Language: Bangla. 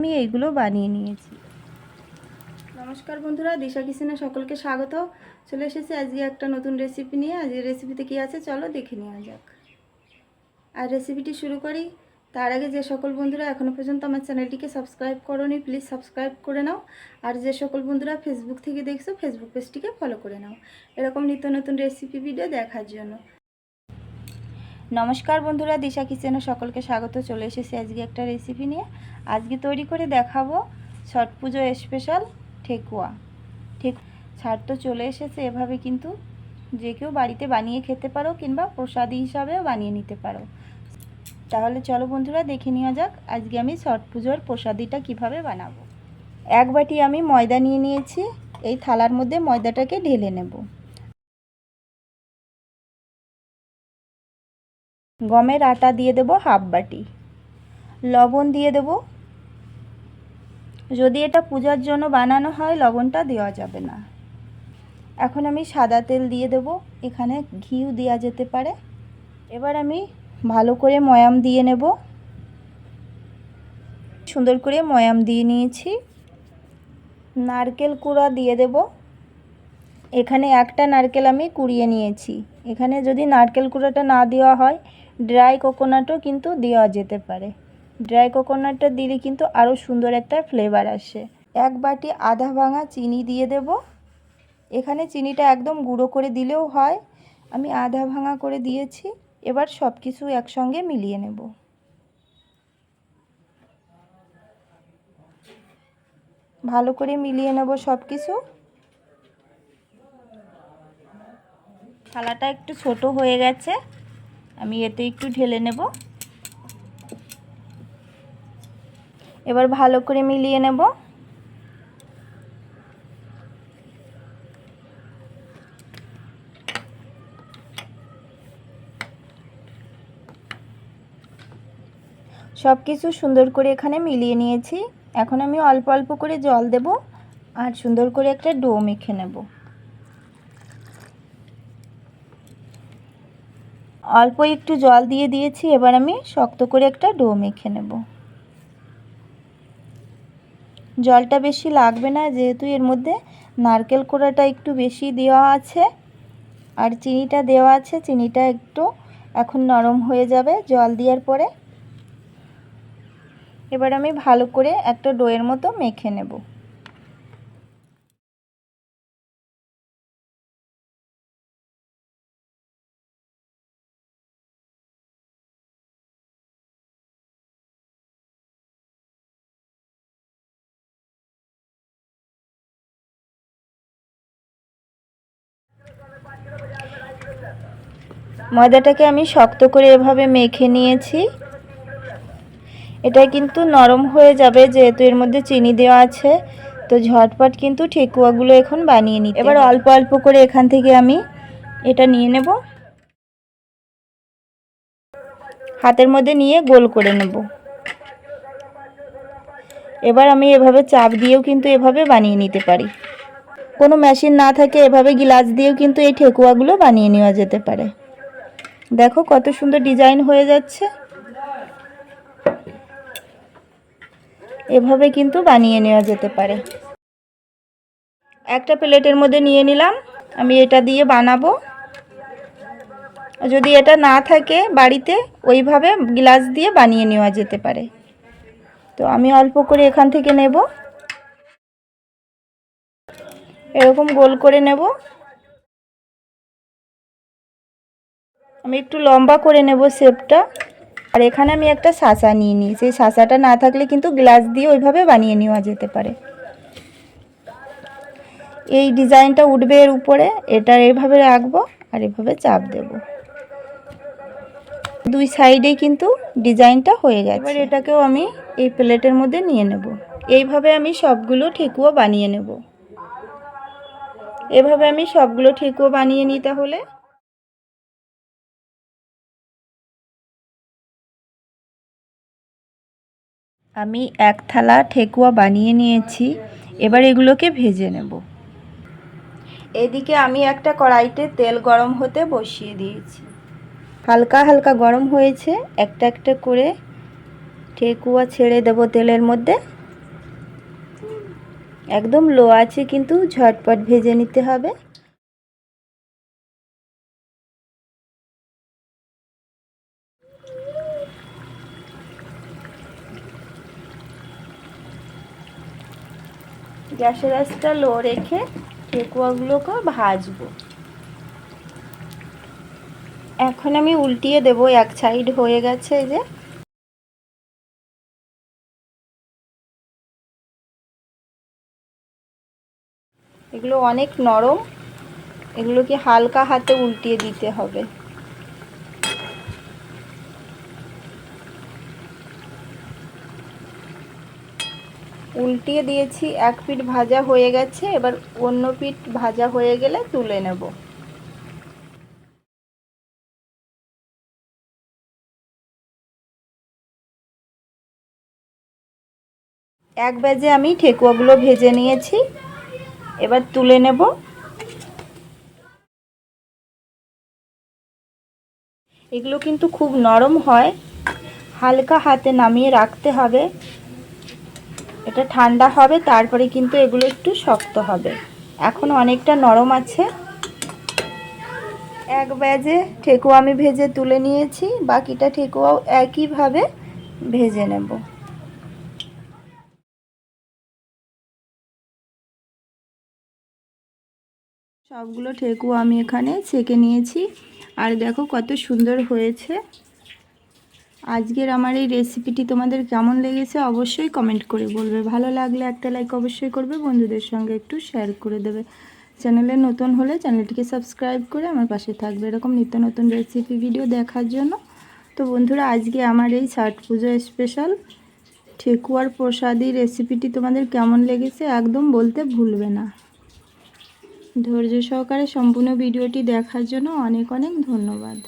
আমি এইগুলো বানিয়ে নিয়েছি। নমস্কার বন্ধুরা, দিশা কিচেনে সকলকে স্বাগত। চলে এসেছি আজকে একটা নতুন রেসিপি নিয়ে। আজকে রেসিপিতে কী আছে চলো দেখে নেওয়া যাক। আর রেসিপিটি শুরু করি। তার আগে যে সকল বন্ধুরা এখনও পর্যন্ত আমার চ্যানেলটিকে সাবস্ক্রাইব করোনি প্লিজ সাবস্ক্রাইব করে নাও। আর যে সকল বন্ধুরা ফেসবুক থেকে দেখছ ফেসবুক পেজটিকে ফলো করে নাও। এরকম নিত্য নতুন রেসিপি ভিডিও দেখার জন্য। নমস্কার বন্ধুরা, দিশা কিচেনে সকলকে স্বাগত। চলে এসেছি আজকে একটা রেসিপি নিয়ে। আজকে তৈরি করে দেখাবো ছট পুজো স্পেশাল ঠেকুয়া। ঠেক ছাড় তো চলে এসেছে, এভাবে কিন্তু যে কেউ বাড়িতে বানিয়ে খেতে পারো কিংবা প্রসাদি হিসাবেও বানিয়ে নিতে পারো। তাহলে চলো বন্ধুরা, দেখে নেওয়া যাক আজকে আমি ছট পুজোর প্রসাদিটা কীভাবে বানাবো। এক বাটি আমি ময়দা নিয়ে নিয়েছি, এই থালার মধ্যে ময়দাটাকে ঢেলে নেব। গমের আটা দিয়ে দেব হাফ বাটি। লবণ দিয়ে দেব। যদি এটা পূজার জন্য বানানো হয়, লবণটা দেওয়া যাবে না। এখন আমি সাদা তেল দিয়ে দেব। এখানে ঘিও দেওয়া যেতে পারে। এবার আমি ভালো করে ময়াম দিয়ে নেব। সুন্দর করে ময়াম দিয়ে নিয়েছি। নারকেল কুড়া দিয়ে দেব। এখানে একটা নারকেল আমি কুড়িয়ে নিয়েছি। এখানে যদি নারকেল কুড়াটা না দেওয়া হয় ড্রাই কোকোনাটও কিন্তু দেওয়া যেতে পারে। ড্রাই কোকোনাটটা দিলে কিন্তু আরও সুন্দর একটা ফ্লেভার আসে। এক বাটি আধা ভাঙা চিনি দিয়ে দেব। এখানে চিনিটা একদম গুঁড়ো করে দিলেও হয়। আমি আধা ভাঙা করে দিয়েছি। এবার সব কিছু একসঙ্গে মিলিয়ে নেব। ভালো করে মিলিয়ে নেব সব কিছু থালাটা একটু ছোট হয়ে গেছে। আমি এতে একটু ঢেলে নেব। এবার ভালো করে মিলিয়ে নেব। সব কিছু সুন্দর করে এখানে মিলিয়ে নিয়েছি। এখন আমি অল্প অল্প করে জল দেব আর সুন্দর করে একটা ডো মেখে নেব। অল্প একটু জল দিয়ে দিয়েছি, এবার আমি শক্ত করে একটা ডো মেখে নেব। জলটা বেশি লাগবে না, যেহেতু এর মধ্যে নারকেল কোড়াটা একটু বেশি দেওয়া আছে, আর চিনিটা দেওয়া আছে, চিনিটা একটু এখন নরম হয়ে যাবে জল দেওয়ার পরে। এবার আমি ভালো করে একটা ডোয়ের মতো মেখে নেব। ময়দাটাকে আমি শক্ত করে এভাবে মেখে নিয়েছি। এটা কিন্তু নরম হয়ে যাবে যেহেতু এর মধ্যে চিনি দেওয়া আছে। তো ঝটপট কিন্তু ঠেকুয়াগুলো এখন বানিয়ে নিই এবার অল্প অল্প করে এখান থেকে আমি এটা নিয়ে নেব। হাতের মধ্যে নিয়ে গোল করে নেব। এবার আমি এভাবে চাপ দিয়েও কিন্তু এভাবে বানিয়ে নিতে পারি। কোনো মেশিন না থাকে এভাবে গ্লাস দিয়েও কিন্তু এই ঠেকুয়াগুলো বানিয়ে নেওয়া যেতে পারে। দেখো কত সুন্দর ডিজাইন হয়ে যাচ্ছে। এভাবে কিন্তু বানিয়ে নেওয়া যেতে পারে। একটা প্লেটের মধ্যে নিয়ে নিলাম। আমি এটা দিয়ে বানাবো। যদি এটা না থাকে বাড়িতে, ওইভাবে গ্লাস দিয়ে বানিয়ে নেওয়া যেতে পারে। তো আমি অল্প করে এখান থেকে নেব। এরকম গোল করে নেব। আমি একটু লম্বা করে নেব শেপটা। আর এখানে আমি একটা শাঁসা নিয়ে নিই। সেই শাঁসাটা না থাকলে কিন্তু গ্লাস দিয়ে ওইভাবে বানিয়ে নেওয়া যেতে পারে। এই ডিজাইনটা উঠবে এর উপরে। এটা এইভাবে রাখব আর এভাবে চাপ দেব। দুই সাইডে কিন্তু ডিজাইনটা হয়ে গেছে। এবার এটাকেও আমি এই প্লেটের মধ্যে নিয়ে নেব। এইভাবে আমি সবগুলো ঠেকুয়া বানিয়ে নেব। এভাবে আমি সবগুলো ঠেকুয়া বানিয়ে নিই তাহলে। আমি এক থালা ঠেকুয়া বানিয়ে নিয়েছি এবার এগুলোকে ভেজে নেব। এদিকে আমি একটা কড়াইতে তেল গরম হতে বসিয়ে দিয়েছি। হালকা হালকা গরম হয়েছে একটা একটা করে ঠেকুয়া ছেড়ে দেব তেলের মধ্যে। একদম লো আছে কিন্তু ঝটপট ভেজে নিতে হবে। গ্যাসের আঁচটা লো রেখে ঠেকুয়াগুলোকে ভাজবো। এখন আমি উল্টিয়ে দেবো, এক সাইড হয়ে গেছে এই যে। এগুলো অনেক নরম, এগুলোকে হালকা হাতে উল্টিয়ে দিতে হবে। উল্টিয়ে দিয়েছি, এক পিঠ ভাজা হয়ে গেছে, এবার অন্য পিঠ ভাজা হয়ে গেলে তুলে নেব। এক ব্যাজে আমি ঠেকুয়াগুলো ভেজে নিয়েছি, এবার তুলে নেব। এগুলো কিন্তু খুব নরম হয়, হালকা হাতে নামিয়ে রাখতে হবে। এটা ঠান্ডা হবে, তারপরে কিন্তু এগুলো একটু শক্ত হবে। এখন অনেকটা নরম আছে। এক ব্যাজে ঠেকুয়া আমি ভেজে তুলে নিয়েছি, বাকিটা ঠেকুয়াও একইভাবে ভেজে নেব। সবগুলো ঠেকুয়া আমি এখানে সেকে নিয়েছি। আর দেখো কত সুন্দর হয়েছে। আজকের আমার এই রেসিপিটি তোমাদের কেমন লেগেছে অবশ্যই কমেন্ট করে বলবে। ভালো লাগলে একটা লাইক অবশ্যই করবে, বন্ধুদের সঙ্গে একটু শেয়ার করে দেবে। চ্যানেলে নতুন হলে চ্যানেলটিকে সাবস্ক্রাইব করে আমার পাশে থাকবে এরকম নিত্য নতুন রেসিপি ভিডিও দেখার জন্য। তো বন্ধুরা, আজকে আমার এই ছট পুজো স্পেশাল ঠেকুয়ার প্রসাদি রেসিপিটি তোমাদের কেমন লেগেছে একদম বলতে ভুলবে না। ধৈর্য সহকারে সম্পূর্ণ ভিডিওটি দেখার জন্য অনেক অনেক ধন্যবাদ।